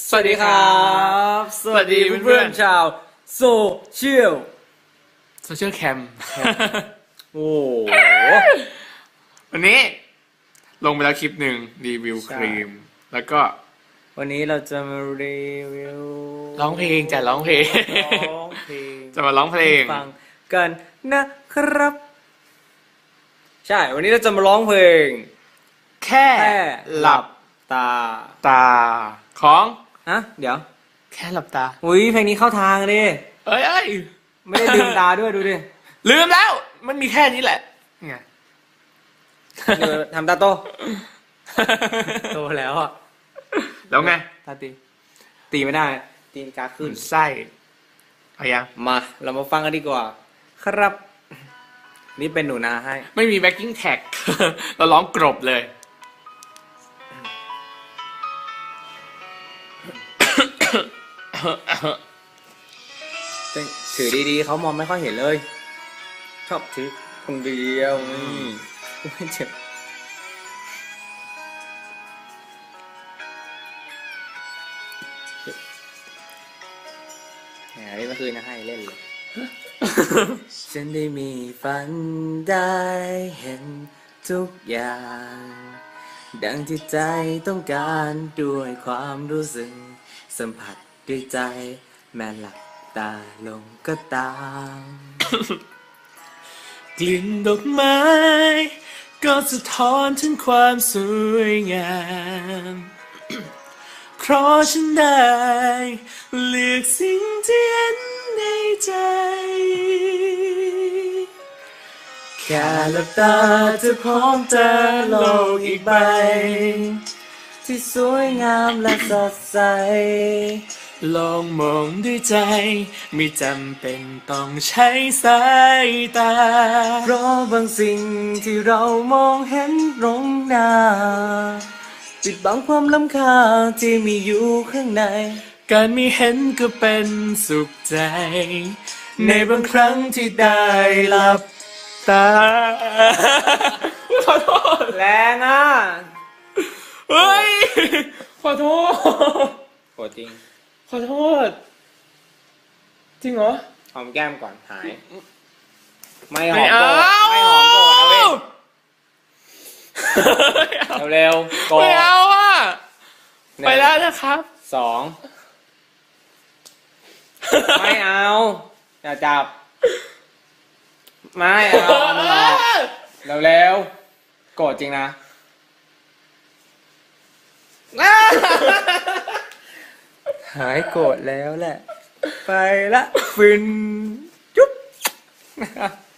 สวัสดีครับ สวัสดีเพื่อนๆชาวโซเชียลโซเชียลแคม โอ้โหวันนี้ ลงไปแล้วคลิปหนึ่งรีวิวใช่ครีม แล้วก็วันนี้เราจะมารีวิวร้องเพลงจะร้องเพลง ร้องเพลง จะมาร้องเพลง ฟังกันนะครับ ใช่ วันนี้เราจะมาร้องเพลง แค่แค่หลับ ตา ตาของฮะ เดี๋ยว แค่หลับตา อุ้ยเพลงนี้เข้าทางดิ เอ้ยเอ้ยไม่ได้ลืมตาด้วยดูดิลืมแล้ว มันมีแค่นี้แหละไงเดี๋ยวทำตาโต โตแล้วอะ แล้วไงตาตี ตีไม่ได้ ตีนกาขึ้น ไส้เอายังมา เรามาฟังกันดีกว่า ครับ นี่เป็นหนูนาให้ ไม่มีแบ็กกิ้งแท็ก เราร้องกรบเลย ถือดีๆเขามองไม่ค่อยเห็นเลย ชอบถือคนเดียวไม่เจ็บแหมนี่เมื่อคืนนะให้เล่นเลย ฉันได้มีฝันได้เห็นทุกอย่าง ดังที่ใจต้องการด้วยความรู้สึกสัมผัส ด้วยใจ แม้หลับตาลงก็ตาม กลิ่นดอกไม้ ก็สะท้อนถึงความสวยงาม เพราะฉันได้เลือกสิ่งที่เห็นในใจ แค่หลับตาจะพร้อมเจอโลกอีกใบ ที่สวยงามและสดใส ลองมองด้วยใจ ไม่จำเป็นต้องใช้สายตา เพราะบางสิ่งที่เรามองเห็นตรงหน้าปิดบังความล้ำค่าที่มีอยู่ข้างใน การมีเห็นก็เป็นสุขใจ ในบางครั้งที่ได้หลับตา ขอโทษ แรงอะ เฮ้ย ขอโทษ โหจริง ขอโทษ จริงเหรอ หอมแก้มก่อนหาย ไม่หอไม่มเอาก่อนไม่หอมก่อนเอาเว้ยเร็วๆก่อนไม่เอาอะหนึ่งไปแล้วนะครับ สอง ไม่เอาอย่าจับ ไม่เอามันหลอกเร็วๆโกรธจริงนะ หายโกรธแล้วแหละ ไปละฟิน จุ๊บ